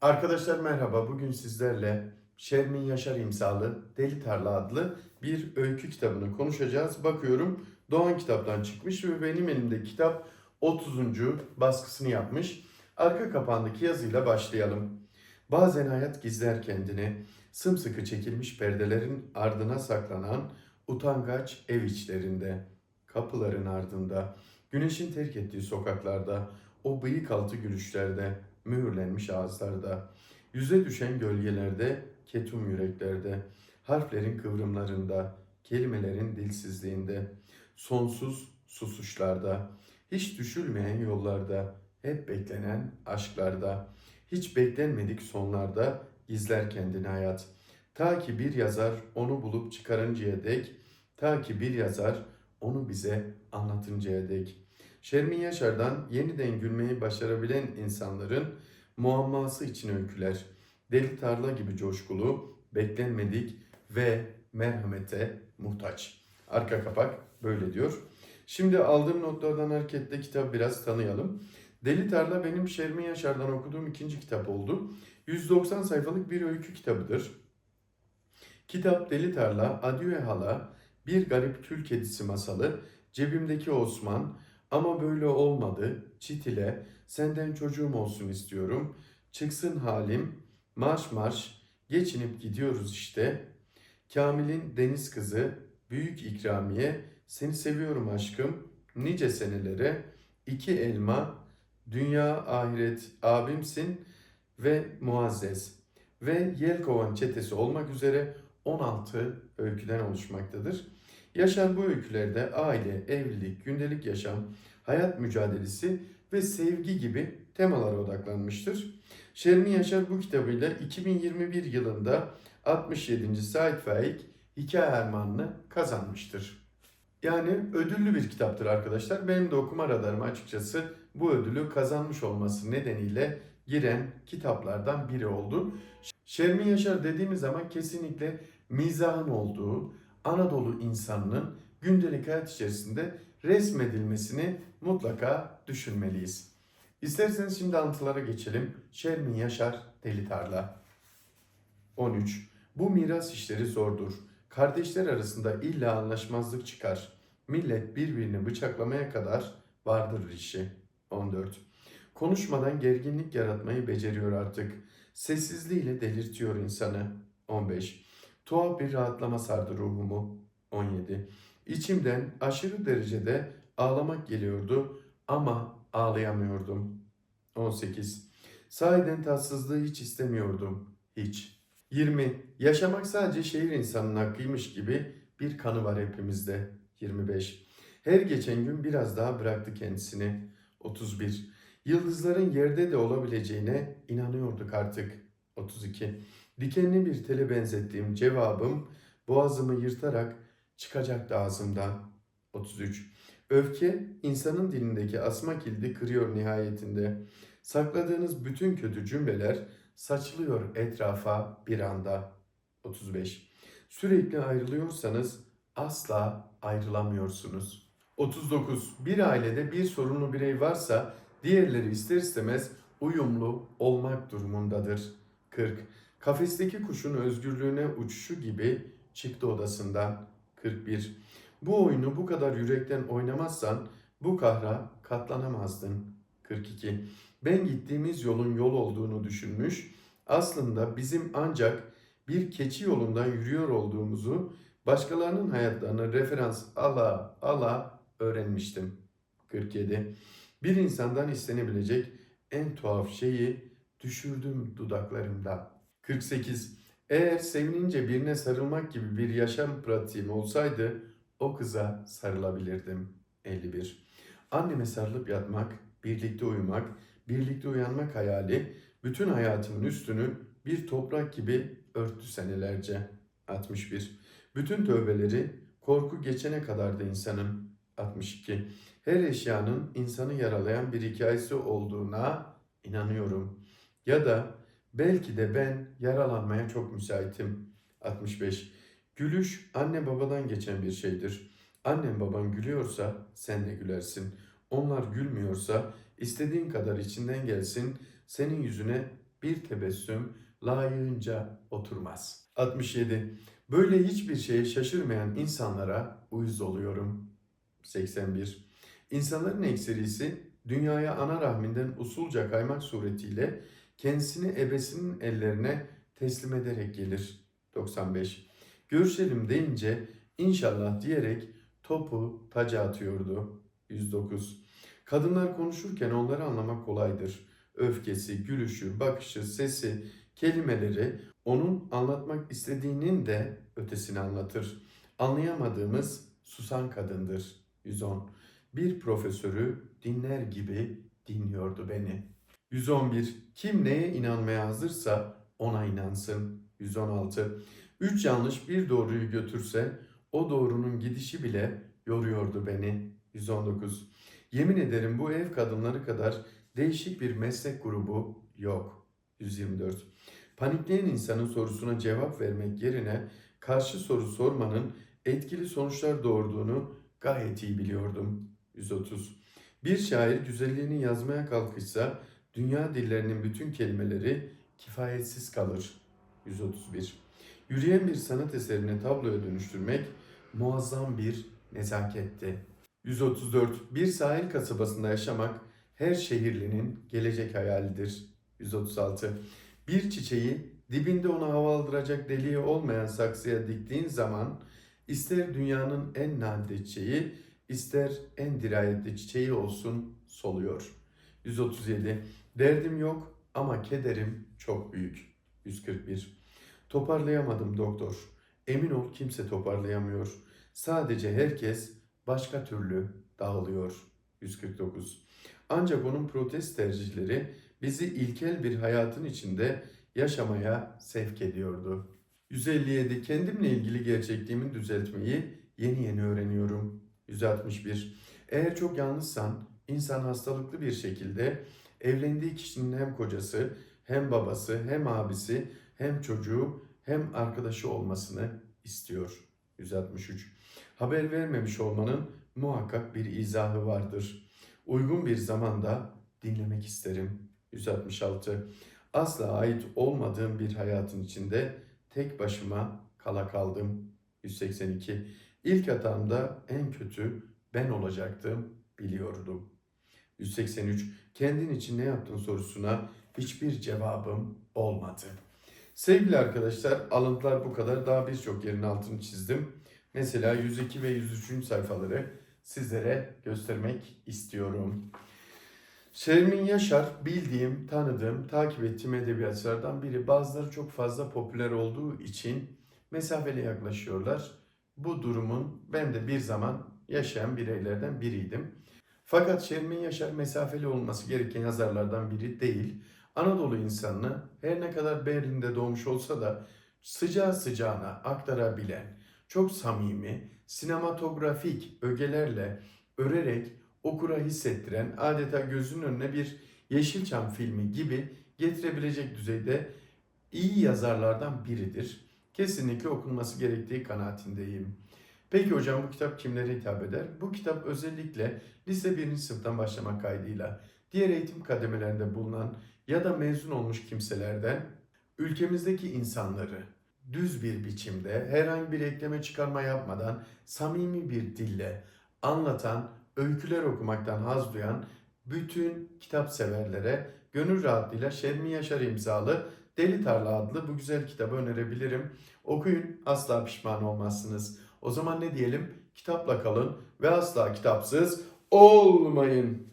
Arkadaşlar merhaba. Bugün sizlerle Şermin Yaşar imzalı Deli Tarla adlı bir öykü kitabını konuşacağız. Bakıyorum Doğan kitaptan çıkmış ve benim elimde kitap 30. baskısını yapmış. Arka kapağındaki yazıyla başlayalım. Bazen hayat gizler kendini. Sımsıkı çekilmiş perdelerin ardına saklanan utangaç ev içlerinde, kapıların ardında, güneşin terk ettiği sokaklarda, o bıyık altı gülüşlerde, mühürlenmiş ağızlarda, yüze düşen gölgelerde, ketum yüreklerde, harflerin kıvrımlarında, kelimelerin dilsizliğinde, sonsuz susuşlarda, hiç düşülmeyen yollarda, hep beklenen aşklarda, hiç beklenmedik sonlarda gizler kendini hayat. Ta ki bir yazar onu bulup çıkarıncaya dek, ta ki bir yazar onu bize anlatıncaya dek. Şermin Yaşar'dan yeniden gülmeyi başarabilen insanların muamması için öyküler. Deli tarla gibi coşkulu, beklenmedik ve merhamete muhtaç. Arka kapak böyle diyor. Şimdi aldığım notlardan hareketle kitabı biraz tanıyalım. Deli Tarla benim Şermin Yaşar'dan okuduğum ikinci kitap oldu. 190 sayfalık bir öykü kitabıdır. Kitap Deli Tarla, Adieu Hala, Bir Garip Kül Kedisi Masalı, Cebimdeki Osman, Ama Böyle Olmadı, Çitile, Senden Çocuğum Olsun istiyorum, Çıksın Halim, Marş Marş, Geçinip Gidiyoruz işte, Kamil'in Deniz Kızı, Büyük İkramiye, Seni Seviyorum Aşkım, Nice Senelere, İki Elma, Dünya Ahiret. Abimsin ve Muazzez. Ve Yelkovan çetesi olmak üzere 16 öyküden oluşmaktadır. Yaşar bu öykülerde aile, evlilik, gündelik yaşam, hayat mücadelesi ve sevgi gibi temalara odaklanmıştır. Şermin Yaşar bu kitabıyla 2021 yılında 67. Said Faik Hikaye Ermanını kazanmıştır. Yani ödüllü bir kitaptır arkadaşlar. Benim de okuma radarıma açıkçası bu ödülü kazanmış olması nedeniyle giren kitaplardan biri oldu. Şermin Yaşar dediğimiz zaman kesinlikle mizahın olduğu, Anadolu insanının gündelik hayat içerisinde resmedilmesini mutlaka düşünmeliyiz. İsterseniz şimdi anlatılara geçelim. Şermin Yaşar Deli Tarla 13. Bu miras işleri zordur. Kardeşler arasında illa anlaşmazlık çıkar. Millet birbirini bıçaklamaya kadar vardır işi. 14. Konuşmadan gerginlik yaratmayı beceriyor artık. Sessizliğiyle delirtiyor insanı. 15. Tuhaf bir rahatlama sardı ruhumu. 17. İçimden aşırı derecede ağlamak geliyordu ama ağlayamıyordum. 18. Sahiden tatsızlığı hiç istemiyordum. Hiç. 20. Yaşamak sadece şehir insanının hakkıymış gibi bir kanı var hepimizde. 25. Her geçen gün biraz daha bıraktı kendisini. 31. Yıldızların yerde de olabileceğine inanıyorduk artık. 32. Dikenli bir tele benzettiğim cevabım boğazımı yırtarak çıkacaktı ağzımdan. 33. Öfke insanın dilindeki asma kilidi kırıyor nihayetinde. Sakladığınız bütün kötü cümleler saçılıyor etrafa bir anda. 35. Sürekli ayrılıyorsanız asla ayrılamıyorsunuz. 39. Bir ailede bir sorunlu birey varsa diğerleri ister istemez uyumlu olmak durumundadır. 40. Kafesteki kuşun özgürlüğüne uçuşu gibi çıktı odasından. 41. Bu oyunu bu kadar yürekten oynamazsan bu kahra katlanamazdın. 42. Ben gittiğimiz yolun yol olduğunu düşünmüş, aslında bizim ancak bir keçi yolundan yürüyor olduğumuzu başkalarının hayatlarına referans ala ala öğrenmiştim. 47. Bir insandan istenebilecek en tuhaf şeyi düşürdüm dudaklarımda. 48. Eğer sevinince birine sarılmak gibi bir yaşam pratiğim olsaydı o kıza sarılabilirdim. 51. Anneme sarılıp yatmak, birlikte uyumak, birlikte uyanmak hayali bütün hayatımın üstünü bir toprak gibi örttü senelerce. 61. Bütün tövbeleri korku geçene kadar da insanın. 62. Her eşyanın insanı yaralayan bir hikayesi olduğuna inanıyorum. Ya da belki de ben yaralanmaya çok müsaitim. 65. Gülüş anne babadan geçen bir şeydir. Annen baban gülüyorsa sen de gülersin. Onlar gülmüyorsa istediğin kadar içinden gelsin senin yüzüne bir tebessüm layığınca oturmaz. 67. Böyle hiçbir şeye şaşırmayan insanlara uyuz oluyorum. 81. İnsanların ekserisi dünyaya ana rahminden usulca kaymak suretiyle kendisini ebesinin ellerine teslim ederek gelir. 95. Görüşelim deyince inşallah diyerek topu taca atıyordu. 109. Kadınlar konuşurken onları anlamak kolaydır. Öfkesi, gülüşü, bakışı, sesi, kelimeleri onun anlatmak istediğinin de ötesini anlatır. Anlayamadığımız susan kadındır. 110. Bir profesörü dinler gibi dinliyordu beni. 111. Kim neye inanmaya hazırsa ona inansın. 116. Üç yanlış bir doğruyu götürse o doğrunun gidişi bile yoruyordu beni. 119. Yemin ederim bu ev kadınları kadar değişik bir meslek grubu yok. 124. Panikleyen insanın sorusuna cevap vermek yerine karşı soru sormanın etkili sonuçlar doğurduğunu gayet iyi biliyordum. 130. Bir şair güzelliğini yazmaya kalkışsa dünya dillerinin bütün kelimeleri kifayetsiz kalır. 131. Yürüyen bir sanat eserini tabloya dönüştürmek muazzam bir nezaketti. 134. Bir sahil kasabasında yaşamak her şehirlinin gelecek hayalidir. 136. Bir çiçeği dibinde ona hava aldıracak deliği olmayan saksıya diktiğin zaman ister dünyanın en nadide çiçeği ister en dirayetli çiçeği olsun soluyor. 137. Derdim yok ama kederim çok büyük. 141. Toparlayamadım doktor. Emin ol kimse toparlayamıyor. Sadece herkes başka türlü dağılıyor. 149. Ancak onun protest tercihleri bizi ilkel bir hayatın içinde yaşamaya sevk ediyordu. 157. Kendimle ilgili gerçekliğimi düzeltmeyi yeni yeni öğreniyorum. 161. Eğer çok yalnızsan insan hastalıklı bir şekilde evlendiği kişinin hem kocası hem babası hem abisi hem çocuğu hem arkadaşı olmasını istiyor. 163. Haber vermemiş olmanın muhakkak bir izahı vardır. Uygun bir zamanda dinlemek isterim. 166. Asla ait olmadığım bir hayatın içinde tek başıma kala kaldım. 182. İlk hatamda en kötü ben olacaktım biliyordum. 183. Kendin için ne yaptın sorusuna hiçbir cevabım olmadı. Sevgili arkadaşlar alıntılar bu kadar. Daha birçok yerin altını çizdim. Mesela 102 ve 103. sayfaları sizlere göstermek istiyorum. Şermin Yaşar bildiğim, tanıdığım, takip ettiğim edebiyatçılardan biri. Bazıları çok fazla popüler olduğu için mesafeli yaklaşıyorlar. Bu durumun ben de bir zaman yaşayan bireylerden biriydim. Fakat Şermin Yaşar mesafeli olması gereken yazarlardan biri değil. Anadolu insanını her ne kadar Berlin'de doğmuş olsa da sıcağı sıcağına aktarabilen, çok samimi, sinematografik ögelerle örerek okura hissettiren, adeta gözünün önüne bir Yeşilçam filmi gibi getirebilecek düzeyde iyi yazarlardan biridir. Kesinlikle okunması gerektiği kanaatindeyim. Peki hocam bu kitap kimlere hitap eder? Bu kitap özellikle lise 1. sınıftan başlamak kaydıyla diğer eğitim kademelerinde bulunan ya da mezun olmuş kimselerden ülkemizdeki insanları düz bir biçimde herhangi bir ekleme çıkarma yapmadan samimi bir dille anlatan, öyküler okumaktan haz duyan bütün kitap severlere gönül rahatlığıyla Şermin Yaşar imzalı Deli Tarla adlı bu güzel kitabı önerebilirim. Okuyun asla pişman olmazsınız. O zaman ne diyelim? Kitapla kalın ve asla kitapsız olmayın.